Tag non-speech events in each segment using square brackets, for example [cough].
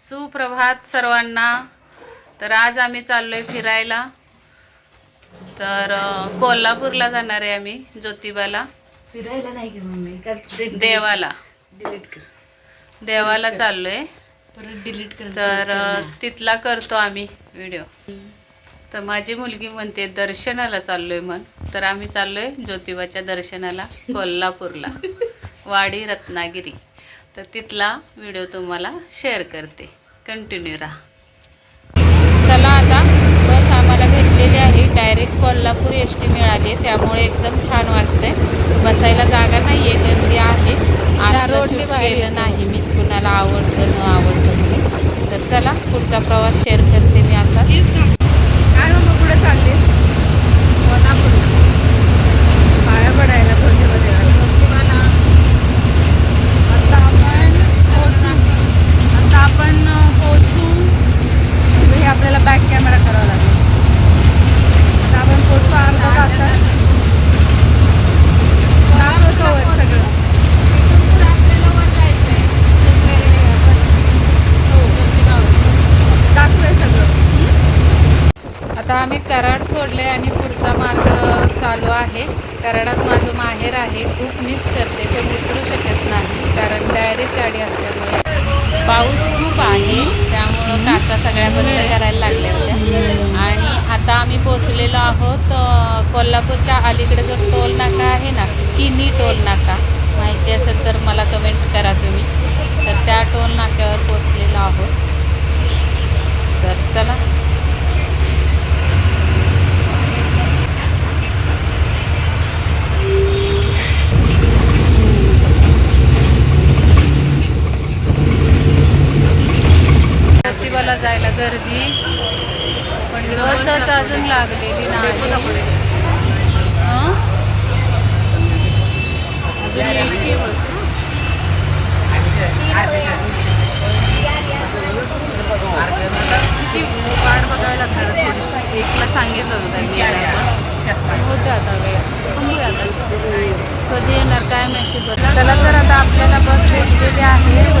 सुप्रभात सर्वांना. तर आज आम्ही चाललोय फिरायला. तर अं, कोल्हापूरला जाणार आहे आम्ही ज्योतिबाला. फिरायला नाही की मम्मी? का देवाला. डिलीट कर. देवाला चाललोय. परत डिलीट कर तर अं, तिथला करतो आम्ही व्हिडिओ तर माझी मुलगी म्हणते दर्शनाला चाललोय म्हण. तर आम्ही चाललोय ज्योतिबाच्या दर्शनाला कोल्हापूरला. [laughs] वाडी रत्नागिरी. तर तिथला व्हिडिओ तुम्हाला शेअर करते. कंटिन्यू राहा. चला आता बस आम्हाला भेटलेली आहे. डायरेक्ट कोल्हापूर एस टी मिळाली त्यामुळे एकदम छान वाटतंय. बसायला जागा नाही आहे. गर्दी आहे गेलं नाही. मी कुणाला आवडतं न आवडतं. तर चला पुढचा प्रवास शेअर करते मी असाच. आम्ही कराड सोडले आणि पुढचा मार्ग चालू आहे. कराडात माझं माहेर आहे. खूप मिस करते. पण विसरू शकत नाही. कारण डायरेक्ट गाडी असल्यामुळे. पाऊस खूप आहे. त्यामुळं काचा सगळ्या बंद करायला लागल्या होत्या. आणि आता आम्ही पोचलेलो आहोत कोल्हापूरच्या अलीकडे जो टोल नाका आहे ना किनी टोल नाका. माहिती असेल तर मला कमेंट करा तुम्ही. तर त्या टोल नाक्यावर पोचलेलो आहोत तर चला ज्योतिबाला जायला गर्दी. पण बसच अजून लागलेली नाही. हं? अजून यायची बस. किती वाट बघावी लागणार थोडीशी. एकला सांगितलं होतं त्यांनी बस. होतं आता वेळ. कधी येणार काय माहिती. बरं चला तर आता आपल्याला बस भेटलेली आहे.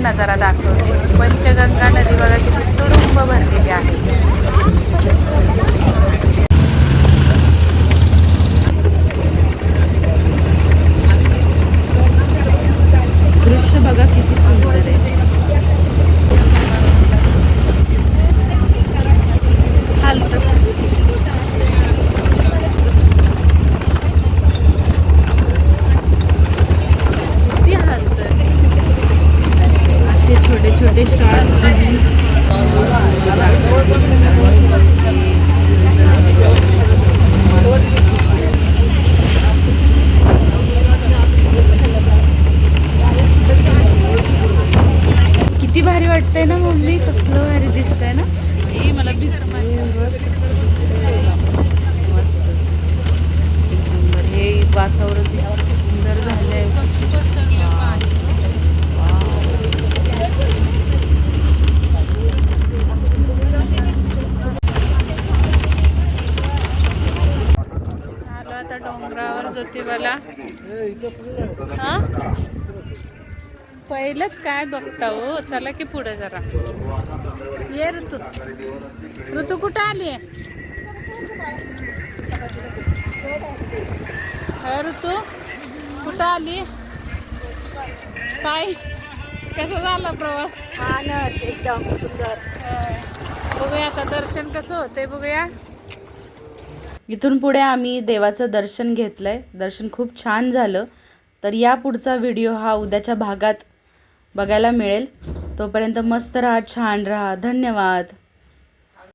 पण नजारा दाखवते. पंचगंगा नदी बघा किती तुडुंब भरलेली आहे दृश्य बघा किती सुंदर आहे किती हालतंय असे छोटे छोटे शॉर्ट किती भारी वाटतंय ना मम्मी? कसलं भारी दिसतंय ना? मला नंबर हे वातावरण सुंदर झालंय. आता डोंगरावर ज्योतिबाला. हा? पहिलंच काय बघता हो? चला की पुढे जरा. ये ऋतू. ऋतू कुठं आली? हा ऋतू कुठं आली? काय? कसा झाला प्रवास? छानच एकदम सुंदर. बघूया आता दर्शन कसं होतंय बघूया. इथून पुढे आम्ही देवाचं दर्शन घेतलंय. दर्शन खूप छान झालं. तर या पुढचा व्हिडिओ हा उद्याच्या भागात बघायला मिळेल. तोपर्यंत मस्त राहा छान राहा. धन्यवाद.